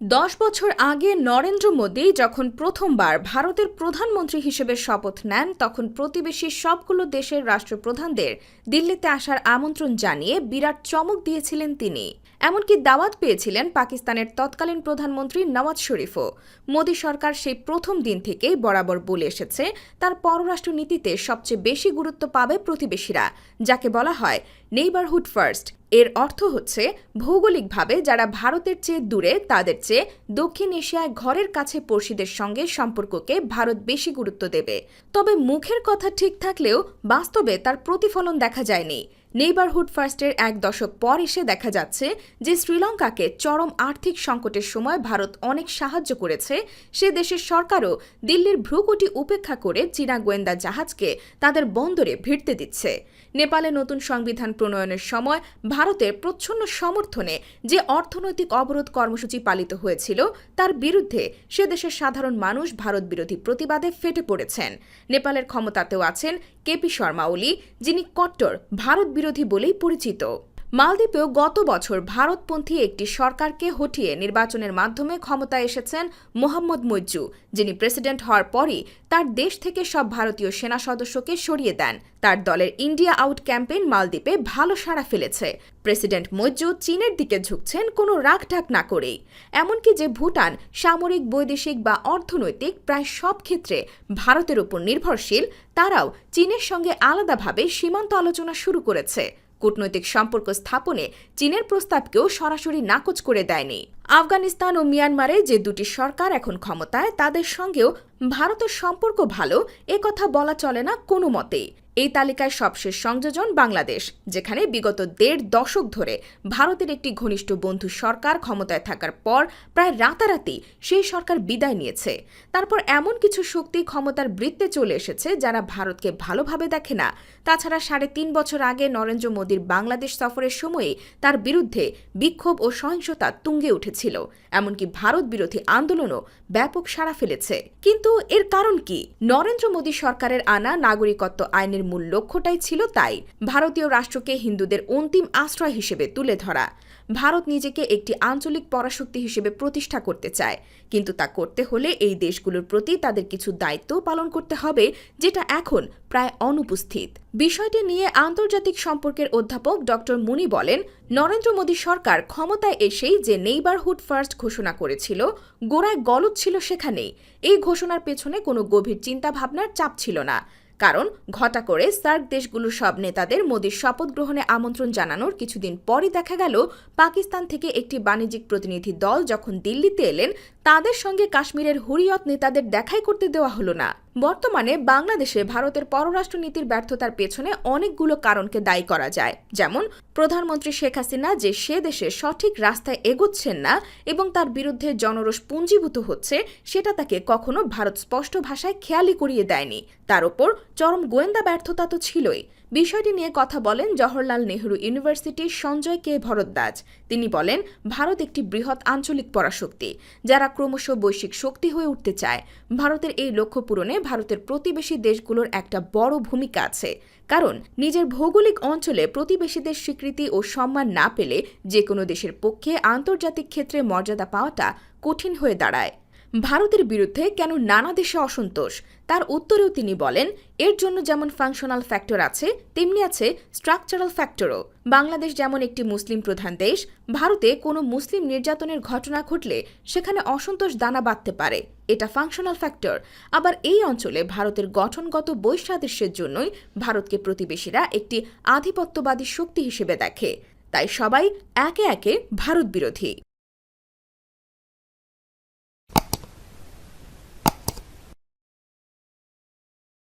দশ বছর আগে নরেন্দ্র মোদী যখন প্রথমবার ভারতের প্রধানমন্ত্রী হিসেবে শপথ নেন, তখন প্রতিবেশী সবগুলো দেশের রাষ্ট্রপ্রধানদের দিল্লিতে আসার আমন্ত্রণ জানিয়ে বিরাট চমক দিয়েছিলেন তিনি। এমনকি দাওয়াত পেয়েছিলেন পাকিস্তানের তৎকালীন প্রধানমন্ত্রী নওয়াজ শরীফও। মোদী সরকার সেই প্রথম দিন থেকেই বরাবর বলে এসেছে, তার পররাষ্ট্র নীতিতে সবচেয়ে বেশি গুরুত্ব পাবে প্রতিবেশীরা, যাকে বলা হয় নেইবারহুড ফার্স্ট এর অর্থ হচ্ছে ভৌগোলিকভাবে যারা ভারতের চেয়ে দূরে, তাদের চেয়ে দক্ষিণ এশিয়ায় ঘরের কাছে পড়শিদের সঙ্গে সম্পর্ককে ভারত বেশি গুরুত্ব দেবে। তবে মুখের কথা ঠিক থাকলেও বাস্তবে তার প্রতিফলন দেখা যায়নি। নেইবারহুড ফার্স্টের এক দশক পর এসে দেখা যাচ্ছে যে শ্রীলঙ্কাকে চরম আর্থিক সংকটের সময় ভারত অনেক সাহায্য করেছে। সে দেশের সরকারও দিল্লির ভ্রুকুটি উপেক্ষা করে চীনা গোয়েন্দা জাহাজকে তাদের বন্দরে ভিড়তে দিচ্ছে। নেপালে নতুন সংবিধান প্রণয়নের সময় ভারতের প্রচ্ছন্ন সমর্থনে যে অর্থনৈতিক অবরোধ কর্মসূচি পালিত হয়েছিল, তার বিরুদ্ধে সে দেশের সাধারণ মানুষ ভারত বিরোধী প্রতিবাদে ফেটে পড়েছেন। নেপালের ক্ষমতাতেও আছেন কেপি শর্মা ওলি, যিনি কট্টর ভারত বিরোধী বলেই পরিচিত। মালদ্বীপেও গত বছর ভারতপন্থী একটি সরকারকে হটিয়ে নির্বাচনের মাধ্যমে ক্ষমতায় এসেছেন মোহাম্মদ মজ্জু, যিনি প্রেসিডেন্ট হওয়ার পরই তার দেশ থেকে সব ভারতীয় সেনা সদস্যকে সরিয়ে দেন। তার দলের ইন্ডিয়া আউট ক্যাম্পেইন মালদ্বীপে ভালো সাড়া ফেলেছে। প্রেসিডেন্ট মজ্জু চীনের দিকে ঝুঁকছেন কোনো রাগঢাক না করেই। এমনকি যে ভুটান সামরিক, বৈদেশিক বা অর্থনৈতিক প্রায় সব ক্ষেত্রে ভারতের উপর নির্ভরশীল, তারাও চীনের সঙ্গে আলাদাভাবে সীমান্ত আলোচনা শুরু করেছে। কূটনৈতিক সম্পর্ক স্থাপনে চীনের প্রস্তাবকেও সরাসরি নাকচ করে দেয়নি। আফগানিস্তান ও মিয়ানমারে যে দুটি সরকার এখন ক্ষমতায়, তাদের সঙ্গেও ভারতের সম্পর্ক ভালো কথা বলা চলে না কোনো মতেই এই তালিকায় সবশেষ সংযোজন বাংলাদেশ, যেখানে বিগত দেড় দশক ধরে ভারতের একটি ঘনিষ্ঠ বন্ধু সরকার ক্ষমতায় থাকার পর প্রায় রাতারাতি সেই সরকার বিদায় নিয়েছে। তারপর এমন কিছু শক্তি ক্ষমতার বৃত্তে চলে এসেছে যারা ভারতকে ভালোভাবে দেখে না। তাছাড়া সাড়ে তিন বছর আগে নরেন্দ্র মোদীর বাংলাদেশ সফরের সময়ে তার বিরুদ্ধে বিক্ষোভ ও সহিংসতা তুঙ্গে উঠেছিল। এমনকি ভারত বিরোধী আন্দোলনও ব্যাপক সাড়া ফেলেছে। কিন্তু এর কারণ কি? নরেন্দ্র মোদী সরকারের আনা নাগরিকত্ব আইনের মূল লক্ষ্যটাই ছিল তাই। ভারতীয় রাষ্ট্রকে হিন্দুদের অন্তিম আশ্রয় হিসেবে তুলে ধরা। ভারত নিজেকে একটি আঞ্চলিক পরাশক্তি হিসেবে প্রতিষ্ঠা করতে চায়। কিন্তু তা করতে হলে এই দেশগুলোর প্রতি তাদের কিছু দায়িত্ব পালন করতে হবে, যেটা এখন প্রায় অনুপস্থিত। বিষয়টি নিয়ে আন্তর্জাতিক সম্পর্কের অধ্যাপক ড মুনি বলেন, নরেন্দ্র মোদী সরকার ক্ষমতায় এসেই যে নেইবারহুড ফার্স্ট ঘোষণা করেছিল, গোড়ায় গলত ছিল সেখানেই। এই ঘোষণার পেছনে কোনো গভীর চিন্তাভাবনার চাপ ছিল না। কারণ ঘটা করে সার্ক দেশগুলোর সব নেতাদের মোদীর শপথ গ্রহণে আমন্ত্রণ জানানোর কিছুদিন পরই দেখা গেল পাকিস্তান থেকে একটি বাণিজ্যিক প্রতিনিধি দল যখন দিল্লিতে এলেন তাদের সঙ্গে কাশ্মীরের হুরিয়ত নেতাদের দেখাই করতে দেওয়া হলো না। বর্তমানে বাংলাদেশে ভারতের পররাষ্ট্র নীতির ব্যর্থতার পেছনে অনেকগুলো কারণকে দায়ী করা যায়। যেমন, প্রধানমন্ত্রী শেখ হাসিনা যে সে দেশে সঠিক রাস্তায় এগোচ্ছেন না এবং তার বিরুদ্ধে জনরোষ পুঞ্জীভূত হচ্ছে, সেটা তাকে কখনো ভারত স্পষ্ট ভাষায় খেয়ালি করিয়ে দেয়নি। তার ওপর চরম গোয়েন্দা ব্যর্থতা তো ছিলই। বিষয়টি নিয়ে কথা বলেন জওহরলাল নেহরু ইউনিভার্সিটির সঞ্জয় কে ভরদ্বাজ। তিনি বলেন, ভারত একটি বৃহৎ আঞ্চলিক পরাশক্তি, যারা ক্রমশ বৈশ্বিক শক্তি হয়ে উঠতে চায়। ভারতের এই লক্ষ্য পূরণে ভারতের প্রতিবেশী দেশগুলোর একটা বড় ভূমিকা আছে। কারণ, নিজের ভৌগোলিক অঞ্চলে প্রতিবেশীদের স্বীকৃতি ও সম্মান না পেলে যে কোনো দেশের পক্ষে আন্তর্জাতিক ক্ষেত্রে মর্যাদা পাওয়াটা কঠিন হয়ে দাঁড়ায়। ভারতের বিরুদ্ধে কেন নানা দেশে অসন্তোষ? তার উত্তরেও তিনি বলেন, এর জন্য যেমন ফাংশনাল ফ্যাক্টর আছে, তেমনি আছে স্ট্রাকচারাল ফ্যাক্টরও বাংলাদেশ যেমন একটি মুসলিম প্রধান দেশ, ভারতে কোনো মুসলিম নির্যাতনের ঘটনা ঘটলে সেখানে অসন্তোষ দানা বাঁধতে পারে। এটা ফাংশনাল ফ্যাক্টর আবার এই অঞ্চলে ভারতের গঠনগত বৈসাদৃশ্যের জন্যই ভারতকে প্রতিবেশীরা একটি আধিপত্যবাদী শক্তি হিসেবে দেখে। তাই সবাই একে একে ভারত বিরোধী।